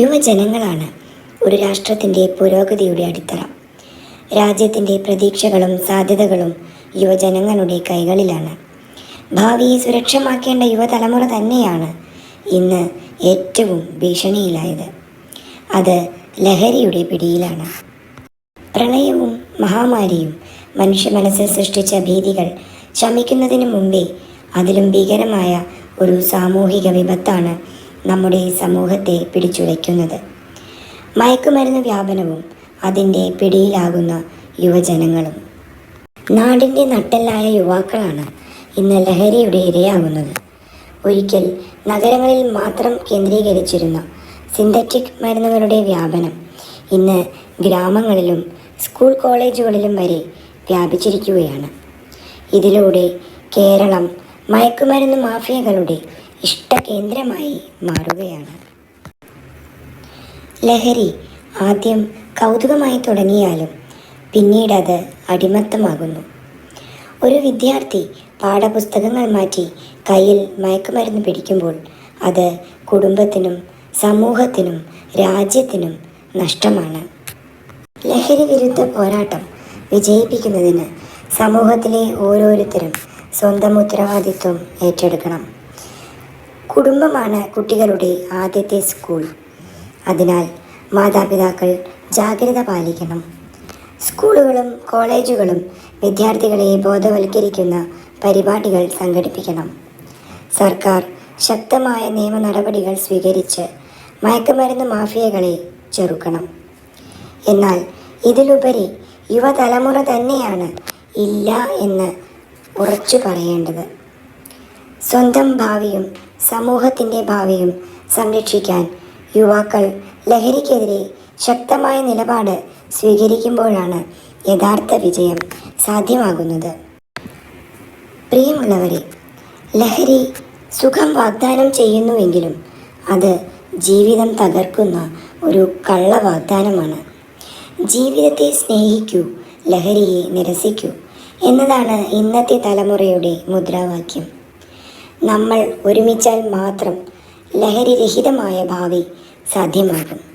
യുവജനങ്ങളാണ് ഒരു രാഷ്ട്രത്തിന്റെ പുരോഗതിയുടെ അടിത്തറ. രാജ്യത്തിന്റെ പ്രതീക്ഷകളും സാധ്യതകളും യുവജനങ്ങളുടെ കൈകളിലാണ്. ഭാവിയെ സുരക്ഷമാക്കേണ്ട യുവതലമുറ തന്നെയാണ് ഇന്ന് ഏറ്റവും ഭീഷണിയിലായത്. അത് ലഹരിയുടെ പിടിയിലാണ്. പ്രളയവും മഹാമാരിയും മനുഷ്യ മനസ്സിൽ സൃഷ്ടിച്ച ഭീതികൾ ശമിക്കുന്നതിന് മുമ്പേ അതിലും ഭീകരമായ ഒരു സാമൂഹിക വിപത്താണ് നമ്മുടെ സമൂഹത്തെ പിടിച്ചുലയ്ക്കുന്നത്. മയക്കുമരുന്ന് വ്യാപനവും അതിന്റെ പിടിയിലാകുന്ന യുവജനങ്ങളും. നാടിന്റെ നട്ടല്ലായ യുവാക്കളാണ് ഇന്ന് ലഹരിയുടെ ഇരയാകുന്നത്. ഒരിക്കൽ നഗരങ്ങളിൽ മാത്രം കേന്ദ്രീകരിച്ചിരുന്ന സിന്തറ്റിക് മരുന്നുകളുടെ വ്യാപനം ഇന്ന് ഗ്രാമങ്ങളിലും സ്കൂൾ കോളേജുകളിലും വരെ വ്യാപിച്ചിരിക്കുകയാണ്. ഇതിലൂടെ കേരളം മയക്കുമരുന്ന് മാഫിയകളുടെ ഇഷ്ടകേന്ദ്രമായി മാറുകയാണ്. ലഹരി ആദ്യം കൗതുകമായി തുടങ്ങിയാലും പിന്നീട് അത് അടിമത്തമാകുന്നു. ഒരു വിദ്യാർത്ഥി പാഠപുസ്തകങ്ങൾ മാറ്റി കയ്യിൽ മയക്കുമരുന്ന് പിടിക്കുമ്പോൾ അത് കുടുംബത്തിനും സമൂഹത്തിനും രാജ്യത്തിനും നഷ്ടമാണ്. ലഹരി വിരുദ്ധ പോരാട്ടം വിജയിപ്പിക്കുന്നതിന് സമൂഹത്തിലെ ഓരോരുത്തരും സ്വന്തം ഉത്തരവാദിത്വം ഏറ്റെടുക്കണം. കുടുംബമാണ് കുട്ടികളുടെ ആദ്യത്തെ സ്കൂൾ. അതിനാൽ മാതാപിതാക്കൾ ജാഗ്രത പാലിക്കണം. സ്കൂളുകളും കോളേജുകളും വിദ്യാർത്ഥികളെ ബോധവൽക്കരിക്കുന്ന പരിപാടികൾ സംഘടിപ്പിക്കണം. സർക്കാർ ശക്തമായ നിയമ നടപടികൾ സ്വീകരിച്ച് മയക്കുമരുന്ന് മാഫിയകളെ ചെറുക്കണം. എന്നാൽ ഇതിലുപരി യുവതലമുറ തന്നെയാണ് ഇല്ല എന്ന് ഉറച്ചു പറയേണ്ടത്. സ്വന്തം ഭാവിയും സമൂഹത്തിന്റെ ഭാവിയും സംരക്ഷിക്കാൻ യുവാക്കൾ ലഹരിക്കെതിരെ ശക്തമായ നിലപാട് സ്വീകരിക്കുമ്പോഴാണ് യഥാർത്ഥ വിജയം സാധ്യമാകുന്നത്. പ്രിയമുള്ളവരെ ലഹരി സുഖം വാഗ്ദാനം ചെയ്യുന്നുവെങ്കിലും അത് ജീവിതം തകർക്കുന്ന ഒരു കള്ള വാഗ്ദാനമാണ് ജീവിതത്തെ സ്നേഹിക്കൂ ലഹരിയെ നിരസിക്കൂ എന്നതാണ് ഇന്നത്തെ തലമുറയുടെ മുദ്രാവാക്യം. നമ്മൾ ഒരുമിച്ചാൽ മാത്രം ലഹരിരഹിതമായ ഭാവി സാധ്യമാകും.